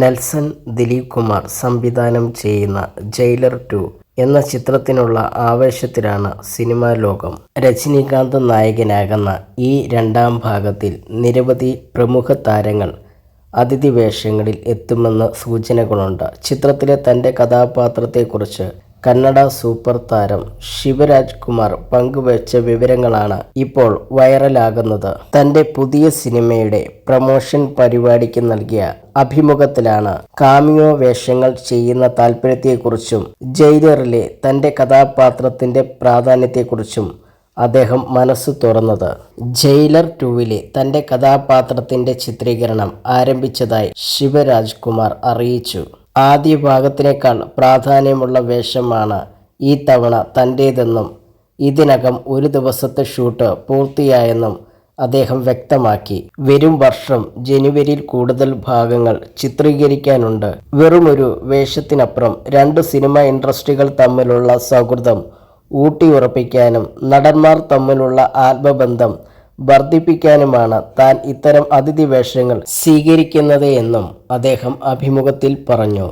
Nelson Dileep Kumar സംവിധാനം ചെയ്യുന്ന jailer to എന്ന ചിത്രത്തിനുള്ള ആവേശത്തിലാണ് സിനിമാ ലോകം. രജനീകാന്ത് നായകനാകുന്ന ഈ രണ്ടാം ഭാഗത്തിൽ നിരവധി പ്രമുഖ താരങ്ങൾ അതിഥി വേഷങ്ങളിൽ എത്തുമെന്ന് സൂചനകളുണ്ട്. ചിത്രത്തിലെ തന്റെ കഥാപാത്രത്തെക്കുറിച്ച് കന്നഡ സൂപ്പർ താരം ശിവരാജ് കുമാർ പങ്കുവച്ച വിവരങ്ങളാണ് ഇപ്പോൾ വൈറലാകുന്നത്. തന്റെ പുതിയ സിനിമയുടെ പ്രമോഷൻ പരിപാടിക്ക് നൽകിയ അഭിമുഖത്തിലാണ് കാമിയോ വേഷങ്ങൾ ചെയ്യുന്ന താല്പര്യത്തെക്കുറിച്ചും ജയിലറിലെ തന്റെ കഥാപാത്രത്തിന്റെ പ്രാധാന്യത്തെക്കുറിച്ചും അദ്ദേഹം മനസ്സ് തുറന്നത്. ജയിലർ ടൂവിലെ തന്റെ കഥാപാത്രത്തിന്റെ ചിത്രീകരണം ആരംഭിച്ചതായി ശിവരാജ് കുമാർ അറിയിച്ചു. ആദ്യ ഭാഗത്തിനേക്കാൾ പ്രാധാന്യമുള്ള വേഷമാണ് ഈ തവണ തന്റേതെന്നും ഇതിനകം ഒരു ദിവസത്തെ ഷൂട്ട് പൂർത്തിയായെന്നും അദ്ദേഹം വ്യക്തമാക്കി. വരും വർഷം ജനുവരിയിൽ കൂടുതൽ ഭാഗങ്ങൾ ചിത്രീകരിക്കാനുണ്ട്. വെറുമൊരു വേഷത്തിനപ്പുറം രണ്ട് സിനിമ ഇൻഡസ്ട്രികൾ തമ്മിലുള്ള സൗഹൃദം ഊട്ടിയുറപ്പിക്കാനും നടന്മാർ തമ്മിലുള്ള ആത്മബന്ധം വർദ്ധിപ്പിക്കാനുമാണ് താൻ ഇത്തരം അതിഥി വേഷങ്ങൾ സ്വീകരിക്കുന്നത് എന്നും അദ്ദേഹം അഭിമുഖത്തിൽ പറഞ്ഞു.